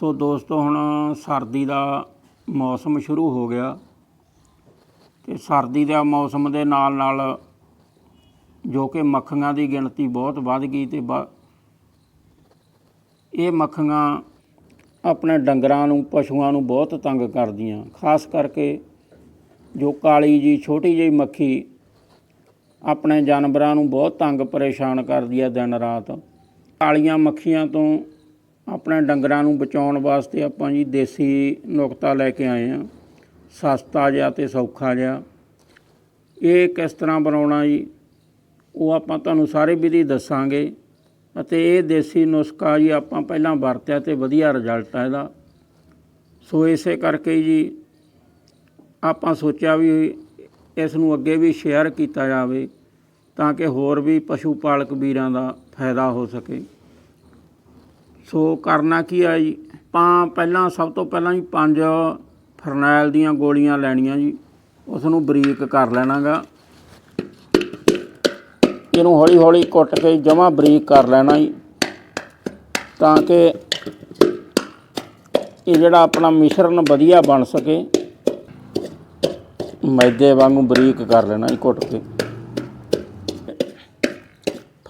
ਸੋ ਦੋਸਤੋ, ਹੁਣ ਸਰਦੀ ਦਾ ਮੌਸਮ ਸ਼ੁਰੂ ਹੋ ਗਿਆ ਤੇ ਸਰਦੀ ਦਾ ਮੌਸਮ ਦੇ ਨਾਲ ਨਾਲ ਜੋ ਕਿ ਮੱਖੀਆਂ ਦੀ ਗਿਣਤੀ ਬਹੁਤ ਵੱਧ ਗਈ ਤੇ ਬ- ਇਹ ਮੱਖੀਆਂ ਆਪਣੇ ਡੰਗਰਾਂ ਨੂੰ, ਪਸ਼ੂਆਂ ਨੂੰ ਬਹੁਤ ਤੰਗ ਕਰਦੀਆਂ। ਖਾਸ ਕਰਕੇ ਜੋ ਕਾਲੀ ਜੀ, ਛੋਟੀ ਜਿਹੀ ਮੱਖੀ ਆਪਣੇ ਜਾਨਵਰਾਂ ਨੂੰ ਬਹੁਤ ਤੰਗ ਪਰੇਸ਼ਾਨ ਕਰਦੀ ਹੈ ਦਿਨ ਰਾਤ। ਕਾਲੀਆਂ ਮੱਖੀਆਂ ਤੋਂ ਆਪਣੇ ਡੰਗਰਾਂ ਨੂੰ ਬਚਾਉਣ ਵਾਸਤੇ ਆਪਾਂ ਜੀ ਦੇਸੀ ਨੁਕਤਾ ਲੈ ਕੇ ਆਏ ਆ ਸਸਤਾ ਜਿਹਾ ਤੇ ਸੌਖਾ ਜਿਹਾ। ਇਹ ਕਿਸ ਤਰ੍ਹਾਂ ਬਣਾਉਣਾ ਜੀ? ਉਹ ਆਪਾਂ ਤੁਹਾਨੂੰ ਸਾਰੇ ਵਿਧੀ ਦੱਸਾਂਗੇ। ਅਤੇ ਇਹ ਦੇਸੀ ਨੁਸਖਾ ਜੀ ਆਪਾਂ ਪਹਿਲਾਂ ਵਰਤਿਆ ਤੇ ਵਧੀਆ ਰਿਜ਼ਲਟ ਆ ਇਹਦਾ। ਸੋ ਇਸੇ ਕਰਕੇ ਜੀ ਆਪਾਂ ਸੋਚਿਆ ਵੀ ਇਸ ਨੂੰ ਅੱਗੇ ਵੀ ਸ਼ੇਅਰ ਕੀਤਾ ਜਾਵੇ ਤਾਂ ਕਿ ਹੋਰ ਵੀ ਪਸ਼ੂ ਪਾਲਕ ਵੀਰਾਂ ਦਾ ਫਾਇਦਾ ਹੋ ਸਕੇ। ਸੋ ਕਰਨਾ ਕੀ ਆ ਜੀ? ਆਪਾਂ ਪਹਿਲਾਂ ਸਭ ਤੋਂ ਪਹਿਲਾਂ ਜੀ ਪੰਜ ਫਰਨੈਲ ਦੀਆਂ ਗੋਲੀਆਂ ਲੈਣੀਆਂ ਜੀ। ਉਸ ਨੂੰ ਬਰੀਕ ਕਰ ਲੈਣਾਗਾ। ਇਹਨੂੰ ਹੌਲੀ ਹੌਲੀ ਕੁੱਟ ਕੇ ਜਮਾ ਬਰੀਕ ਕਰ ਲੈਣਾ ਜੀ। ਤਾਂ ਕਿ ਇਹ ਜਿਹੜਾ ਆਪਣਾ ਮਿਸ਼ਰਣ ਵਧੀਆ ਬਣ ਸਕੇ। ਮੈਦੇ ਵਾਂਗੂ ਬਰੀਕ ਕਰ ਲੈਣਾ ਜੀ ਕੁੱਟ ਕੇ।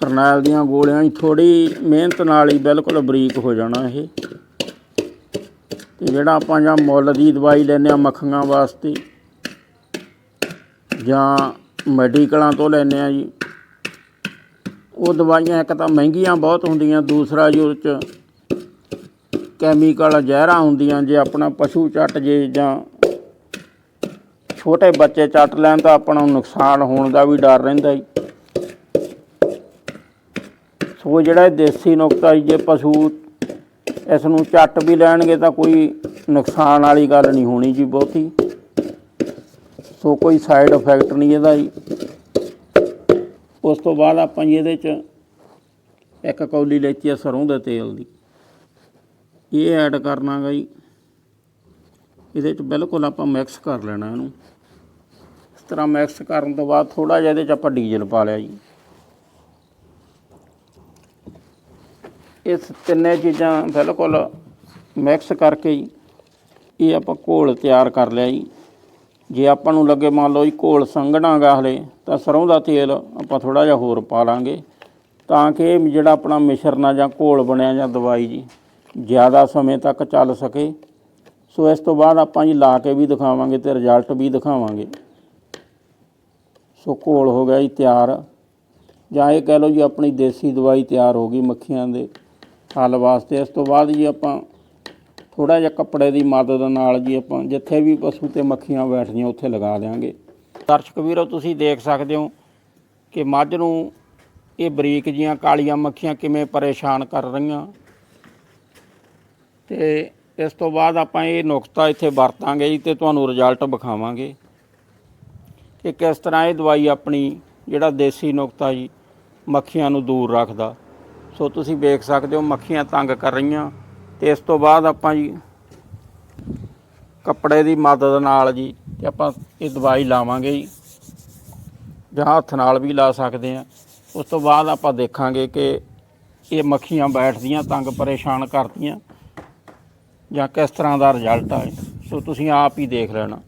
ਫਰਨੈਲ ਦੀਆਂ ਗੋਲੀਆਂ ਹੀ ਥੋੜੀ ਮਿਹਨਤ ਨਾਲ ਹੀ ਬਿਲਕੁਲ ਬਰੀਕ ਹੋ ਜਾਣਾ ਇਹ। ਤੇ ਜਿਹੜਾ ਆਪਾਂ ਜਾਂ ਮੁੱਲ ਦੀ ਦਵਾਈ ਲੈਂਦੇ ਆ ਮੱਖੀਆਂ ਵਾਸਤੇ, ਜਾਂ ਮੈਡੀਕਲਾਂ ਤੋਂ ਲੈਂਦੇ ਆ ਜੀ, ਉਹ ਦਵਾਈਆਂ ਇੱਕ ਤਾਂ ਮਹਿੰਗੀਆਂ ਬਹੁਤ ਹੁੰਦੀਆਂ, ਦੂਸਰਾ ਜੀ ਉਹਦੇ ਚ ਕੈਮੀਕਲ ਜ਼ਹਿਰਾਂ ਹੁੰਦੀਆਂ, ਜੇ ਆਪਣਾ ਪਸ਼ੂ ਚੱਟ ਜੇ ਜਾਂ ਛੋਟੇ ਬੱਚੇ ਚੱਟ ਲੈਣ ਤਾਂ ਆਪਣਾ ਨੁਕਸਾਨ ਹੋਣ ਦਾ ਵੀ ਡਰ ਰਹਿੰਦਾ ਜੀ। ਸੋ ਜਿਹੜਾ ਦੇਸੀ ਨੁਕਤਾ ਜੀ, ਜੇ ਪਸ਼ੂ ਇਸ ਨੂੰ ਚੱਟ ਵੀ ਲੈਣਗੇ ਤਾਂ ਕੋਈ ਨੁਕਸਾਨ ਵਾਲੀ ਗੱਲ ਨਹੀਂ ਹੋਣੀ ਜੀ ਬਹੁਤੀ। ਸੋ ਕੋਈ ਸਾਈਡ ਇਫੈਕਟ ਨਹੀਂ ਇਹਦਾ ਜੀ। ਉਸ ਤੋਂ ਬਾਅਦ ਆਪਾਂ ਜੀ ਇਹਦੇ ਚ ਇੱਕ ਕੌਲੀ ਲੈਤੀ ਆ ਸਰੋਂ ਦੇ ਤੇਲ ਦੀ। ਇਹ ਐਡ ਕਰਨਾਗਾ ਜੀ। ਇਹਦੇ ਚ ਬਿਲਕੁਲ ਆਪਾਂ ਮਿਕਸ ਕਰ ਲੈਣਾ ਇਹਨੂੰ। ਇਸ ਤਰ੍ਹਾਂ ਮਿਕਸ ਕਰਨ ਤੋਂ ਬਾਅਦ ਥੋੜਾ ਜਿਹਾ ਇਹਦੇ ਚ ਆਪਾਂ ਡੀਜ਼ਲ ਪਾ ਲਿਆ ਜੀ। ਇਸ ਤਿੰਨੇ ਚੀਜ਼ਾਂ ਬਿਲਕੁਲ ਮਿਕਸ ਕਰਕੇ ਜੀ ਇਹ ਆਪਾਂ ਘੋਲ ਤਿਆਰ ਕਰ ਲਿਆ ਜੀ। ਜੇ ਆਪਾਂ ਨੂੰ ਲੱਗੇ ਮੰਨ ਲਓ ਜੀ ਘੋਲ ਸੰਘਣਾਗਾ ਹਲੇ, ਤਾਂ ਸਰੋਂ ਦਾ ਤੇਲ ਆਪਾਂ ਥੋੜਾ ਜਿਹਾ ਹੋਰ ਪਾ ਲਾਂਗੇ। ਤਾਂ ਕਿ ਇਹ ਜਿਹੜਾ ਆਪਣਾ ਮਿਸ਼ਰਣ ਆ ਜਾਂ ਘੋਲ ਬਣਿਆ ਜਾਂ ਦਵਾਈ ਜੀ, ਜ਼ਿਆਦਾ ਸਮੇਂ ਤੱਕ ਚੱਲ ਸਕੇ। ਸੋ ਇਸ ਤੋਂ ਬਾਅਦ ਆਪਾਂ ਜੀ ਲਾ ਕੇ ਵੀ ਦਿਖਾਵਾਂਗੇ ਤੇ ਰਿਜ਼ਲਟ ਵੀ ਦਿਖਾਵਾਂਗੇ। ਸੋ ਘੋਲ ਹੋ ਗਿਆ ਜੀ ਤਿਆਰ। ਜਾਂ ਇਹ ਕਹਿ ਲਓ ਜੀ ਆਪਣੀ ਦੇਸੀ ਦਵਾਈ ਤਿਆਰ ਹੋ ਗਈ ਮੱਖੀਆਂ ਦੇ। ਹੱਲ ਵਾਸਤੇ। ਇਸ ਤੋਂ ਬਾਅਦ ਜੀ ਆਪਾਂ ਥੋੜਾ ਜਿਹਾ ਕੱਪੜੇ ਦੀ ਮਦਦ ਨਾਲ ਜੀ ਆਪਾਂ ਜਿੱਥੇ ਵੀ ਪਸ਼ੂ ਤੇ ਮੱਖੀਆਂ ਬੈਠਦੀਆਂ ਉੱਥੇ ਲਗਾ ਦਿਆਂਗੇ। ਦਰਸ਼ਕ ਵੀਰੋ, ਤੁਸੀਂ ਦੇਖ ਸਕਦੇ ਹੋ ਕਿ ਮੱਝ ਨੂੰ ਇਹ ਬਰੀਕ ਜੀਆਂ ਕਾਲੀਆਂ ਮੱਖੀਆਂ ਕਿਵੇਂ ਪਰੇਸ਼ਾਨ ਕਰ ਰਹੀਆਂ। ਤੇ ਇਸ ਤੋਂ ਬਾਅਦ ਆਪਾਂ ਇਹ ਨੁਕਤਾ ਇੱਥੇ ਵਰਤਾਂਗੇ ਜੀ ਤੇ ਤੁਹਾਨੂੰ ਰਿਜ਼ਲਟ ਵਿਖਾਵਾਂਗੇ ਕਿ ਕਿਸ ਤਰ੍ਹਾਂ ਇਹ ਦਵਾਈ ਆਪਣੀ ਜਿਹੜਾ ਦੇਸੀ ਨੁਕਤਾ ਜੀ ਮੱਖੀਆਂ ਨੂੰ ਦੂਰ ਰੱਖਦਾ। ਸੋ ਤੁਸੀਂ ਵੇਖ ਸਕਦੇ ਹੋ ਮੱਖੀਆਂ ਤੰਗ ਕਰ ਰਹੀਆਂ। ਤੇ ਇਸ ਤੋਂ ਬਾਅਦ ਆਪਾਂ ਜੀ ਕੱਪੜੇ ਦੀ ਮਦਦ ਨਾਲ ਜੀ ਤੇ ਆਪਾਂ ਇਹ ਦਵਾਈ ਲਾਵਾਂਗੇ ਜੀ। ਜਾਂ ਹੱਥ ਨਾਲ ਵੀ ਲਾ ਸਕਦੇ ਆ ਉਸ ਤੋਂ ਬਾਅਦ ਆਪਾਂ ਦੇਖਾਂਗੇ ਕਿ ਇਹ ਮੱਖੀਆਂ ਬੈਠਦੀਆਂ, ਤੰਗ ਪਰੇਸ਼ਾਨ ਕਰਦੀਆਂ ਜਾਂ ਕਿਸ ਤਰ੍ਹਾਂ ਦਾ ਰਿਜ਼ਲਟ ਆਏ। ਸੋ ਤੁਸੀਂ ਆਪ ਹੀ ਦੇਖ ਲੈਣਾ।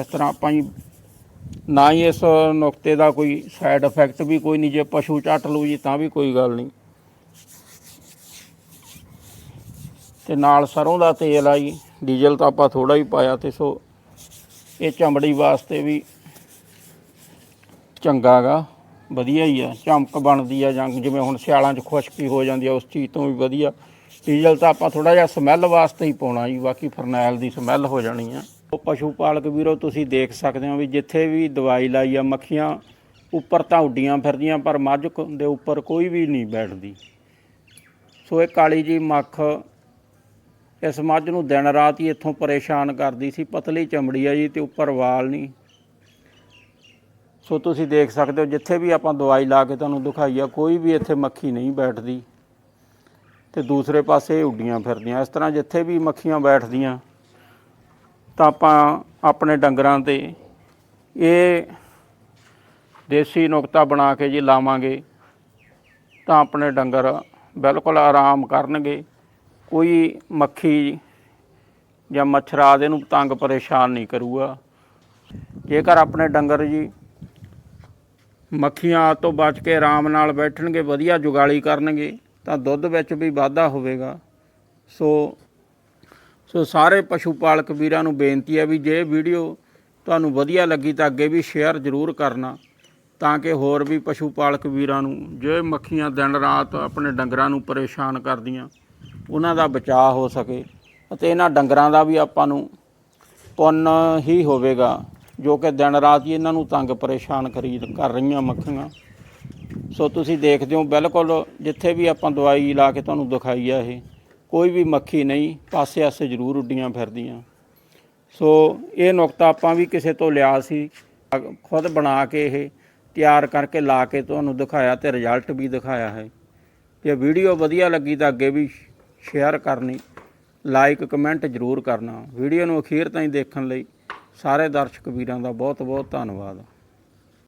ਇਸ ਤਰ੍ਹਾਂ ਆਪਾਂ ਜੀ ਨਾ ਹੀ ਇਸ ਨੁਕਤੇ ਦਾ ਕੋਈ ਸਾਈਡ ਇਫੈਕਟ ਵੀ ਕੋਈ ਨਹੀਂ, ਜੇ ਪਸ਼ੂ ਚੱਟ ਲੂ ਜੀ ਤਾਂ ਵੀ ਕੋਈ ਗੱਲ ਨਹੀਂ। ਤੇ ਨਾਲ ਸਰੋਂ ਦਾ ਤੇਲ ਆ ਜੀ, ਡੀਜ਼ਲ ਤਾਂ ਆਪਾਂ ਥੋੜਾ ਹੀ ਪਾਇਆ ਤੇ ਸੋ ਇਹ ਚਮੜੀ ਵਾਸਤੇ ਵੀ ਚੰਗਾ ਗਾ, ਵਧੀਆ ਹੀ ਆ, ਚਮਕ ਬਣਦੀ ਆ ਜਾਂ ਜਿਵੇਂ ਹੁਣ ਸਿਆਲਾਂ 'ਚ ਖੁਸ਼ਕੀ ਹੋ ਜਾਂਦੀ ਆ, ਉਸ ਚੀਜ਼ ਤੋਂ ਵੀ ਵਧੀਆ। ਡੀਜ਼ਲ ਤਾਂ ਆਪਾਂ ਥੋੜਾ ਜਿਹਾ ਸਮੈਲ ਵਾਸਤੇ ਹੀ ਪਾਉਣਾ ਜੀ, ਬਾਕੀ ਫਰਨੈਲ ਦੀ ਸਮੈਲ ਹੋ ਜਾਣੀ ਆ। ਪਸ਼ੂ ਪਾਲਕ ਵੀਰੋ, ਤੁਸੀਂ ਦੇਖ ਸਕਦੇ ਹੋ ਵੀ ਜਿੱਥੇ ਵੀ ਦਵਾਈ ਲਾਈ ਆ, ਮੱਖੀਆਂ ਉੱਪਰ ਤਾਂ ਉੱਡੀਆਂ ਫਿਰਦੀਆਂ, ਪਰ ਮੱਝ ਕ- ਦੇ ਉੱਪਰ ਕੋਈ ਵੀ ਨਹੀਂ ਬੈਠਦੀ। ਸੋ ਇਹ ਕਾਲੀ ਜੀ ਮੱਖ ਇਸ ਮੱਝ ਨੂੰ ਦਿਨ ਰਾਤ ਹੀ ਇੱਥੋਂ ਪਰੇਸ਼ਾਨ ਕਰਦੀ ਸੀ, ਪਤਲੀ ਚਮੜੀ ਆ ਜੀ ਤੇ ਉੱਪਰ ਵਾਲ ਨਹੀਂ। ਸੋ ਤੁਸੀਂ ਦੇਖ ਸਕਦੇ ਹੋ, ਜਿੱਥੇ ਵੀ ਆਪਾਂ ਦਵਾਈ ਲਾ ਕੇ ਤੁਹਾਨੂੰ ਦਿਖਾਈ ਆ, ਕੋਈ ਵੀ ਇੱਥੇ ਮੱਖੀ ਨਹੀਂ ਬੈਠਦੀ। ਤੇ ਦੂਸਰੇ ਪਾਸੇ ਉੱਡੀਆਂ ਫਿਰਦੀਆਂ, ਇਸ ਤਰ੍ਹਾਂ ਜਿੱਥੇ ਵੀ ਮੱਖੀਆਂ ਬੈਠਦੀਆਂ ਤਾਂ ਆਪਾਂ ਆਪਣੇ ਡੰਗਰਾਂ ਤੇ ਇਹ ਦੇਸੀ ਨੁਕਤਾ ਬਣਾ ਕੇ ਜੀ ਲਾਵਾਂਗੇ ਤਾਂ ਆਪਣੇ ਡੰਗਰ ਬਿਲਕੁਲ ਆਰਾਮ ਕਰਨਗੇ। ਕੋਈ ਮੱਖੀ ਜਾਂ ਮੱਛਰ ਆਦਿ ਨੂੰ ਤੰਗ ਪਰੇਸ਼ਾਨ ਨਹੀਂ ਕਰੂਗਾ। ਜੇਕਰ ਆਪਣੇ ਡੰਗਰ ਜੀ ਮੱਖੀਆਂ ਤੋਂ ਬਚ ਕੇ ਆਰਾਮ ਨਾਲ ਬੈਠਣਗੇ, ਵਧੀਆ ਜੁਗਾਲੀ ਕਰਨਗੇ, ਤਾਂ ਦੁੱਧ ਵਿੱਚ ਵੀ ਵਾਧਾ ਹੋਵੇਗਾ। ਸੋ ਸੋ ਸਾਰੇ ਪਸ਼ੂ ਪਾਲਕ ਵੀਰਾਂ ਨੂੰ ਬੇਨਤੀ ਹੈ ਵੀ ਜੇ ਵੀਡੀਓ ਤੁਹਾਨੂੰ ਵਧੀਆ ਲੱਗੀ ਤਾਂ ਅੱਗੇ ਵੀ ਸ਼ੇਅਰ ਜ਼ਰੂਰ ਕਰਨਾ, ਤਾਂ ਕਿ ਹੋਰ ਵੀ ਪਸ਼ੂ ਪਾਲਕ ਵੀਰਾਂ ਨੂੰ, ਜੇ ਮੱਖੀਆਂ ਦਿਨ ਰਾਤ ਆਪਣੇ ਡੰਗਰਾਂ ਨੂੰ ਪਰੇਸ਼ਾਨ ਕਰਦੀਆਂ, ਉਹਨਾਂ ਦਾ ਬਚਾਅ ਹੋ ਸਕੇ ਅਤੇ ਇਹਨਾਂ ਡੰਗਰਾਂ ਦਾ ਵੀ ਆਪਾਂ ਨੂੰ ਪੁੰਨ ਹੀ ਹੋਵੇਗਾ, ਜੋ ਕਿ ਦਿਨ ਰਾਤ ਹੀ ਇਹਨਾਂ ਨੂੰ ਤੰਗ ਪਰੇਸ਼ਾਨ ਕਰੀ ਕਰ ਰਹੀਆਂ ਮੱਖੀਆਂ। ਸੋ ਤੁਸੀਂ ਦੇਖਦੇ ਹੋ ਬਿਲਕੁਲ ਜਿੱਥੇ ਵੀ ਆਪਾਂ ਦਵਾਈ ਲਾ ਕੇ ਤੁਹਾਨੂੰ ਦਿਖਾਈ ਆ ਇਹ। ਕੋਈ ਵੀ ਮੱਖੀ ਨਹੀਂ ਪਾਸੇ ਆਸੇ ਜ਼ਰੂਰ ਉੱਡੀਆਂ ਫਿਰਦੀਆਂ। ਸੋ ਇਹ ਨੁਕਤਾ ਆਪਾਂ ਵੀ ਕਿਸੇ ਤੋਂ ਲਿਆ ਸੀ, ਖੁਦ ਬਣਾ ਕੇ ਇਹ ਤਿਆਰ ਕਰਕੇ ਲਾ ਕੇ ਤੁਹਾਨੂੰ ਦਿਖਾਇਆ ਤੇ ਰਿਜ਼ਲਟ ਵੀ ਦਿਖਾਇਆ ਹੈ। ਜੇ ਵੀਡੀਓ ਵਧੀਆ ਲੱਗੀ ਤਾਂ ਅੱਗੇ ਵੀ ਸ਼ੇਅਰ ਕਰਨੀ ਲਾਈਕ ਕਮੈਂਟ ਜ਼ਰੂਰ ਕਰਨਾ। ਵੀਡੀਓ ਨੂੰ ਅਖੀਰ ਤਾਈਂ ਦੇਖਣ ਲਈ ਸਾਰੇ ਦਰਸ਼ਕ ਵੀਰਾਂ ਦਾ ਬਹੁਤ ਬਹੁਤ ਧੰਨਵਾਦ।